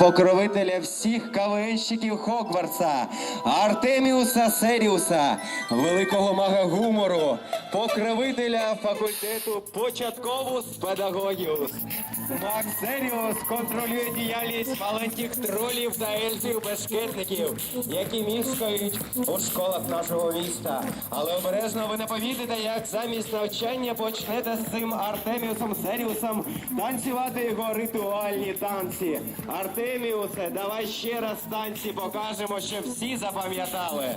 покровителя всіх КВНщиків Хогвартса, Артеміуса Серіуса, великого мага гумору, покровителя факультету початкову з педагогів. Маг Серіус контролює діяльність маленьких тролів та ельфів-бешкетників, які мішкають у школах нашого міста. Але обережно ви не помітите, як замість навчання почнете з цим Артеміусом Серіусом танцювати його ритуальні танці. Артеміусе, давай ще раз танці покажемо, щоб всі запам'ятали.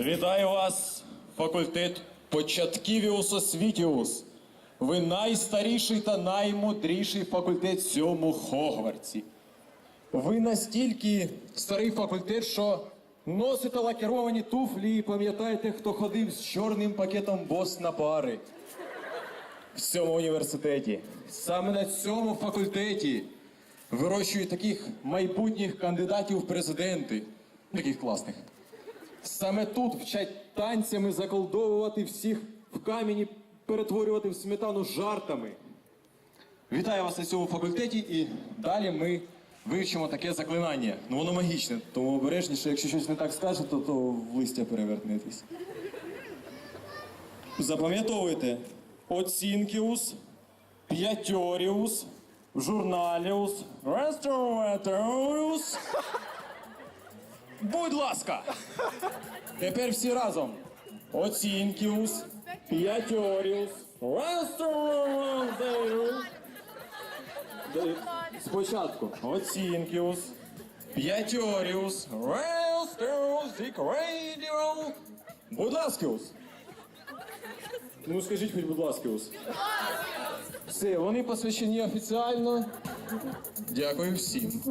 Вітаю вас, факультет початківіус освітіус. Ви найстаріший та наймудріший факультет цьому Хогвартсі. Ви настільки старий факультет, що носите лакіровані туфлі і пам'ятаєте, хто ходив з чорним пакетом бос на пари в цьому університеті. Саме на цьому факультеті вирощують таких майбутніх кандидатів в президенти, таких класних. Саме тут вчать танцями заколдовувати всіх в камені, перетворювати в сметану жартами. Вітаю вас на цьому факультеті, і далі ми вивчимо таке заклинання. Ну воно магічне, тому обережніше, якщо щось не так скажете, то в листя перевернетесь. Запам'ятовуйте оцінкіус, п'ятьоріус, журналіус, рестораторіус. Будь ласка! Тепер всі разом. Оцінкіус, п'ятьоріус, рестораторіус. Де- Спочатку. Оцінкіус, п'ятьоріус, рестораторіус, декоратіус. Будь ласкіус. Ну скажіть хоч, будь ласкіус. Все, вони посвящені офіціально. Дякую всім.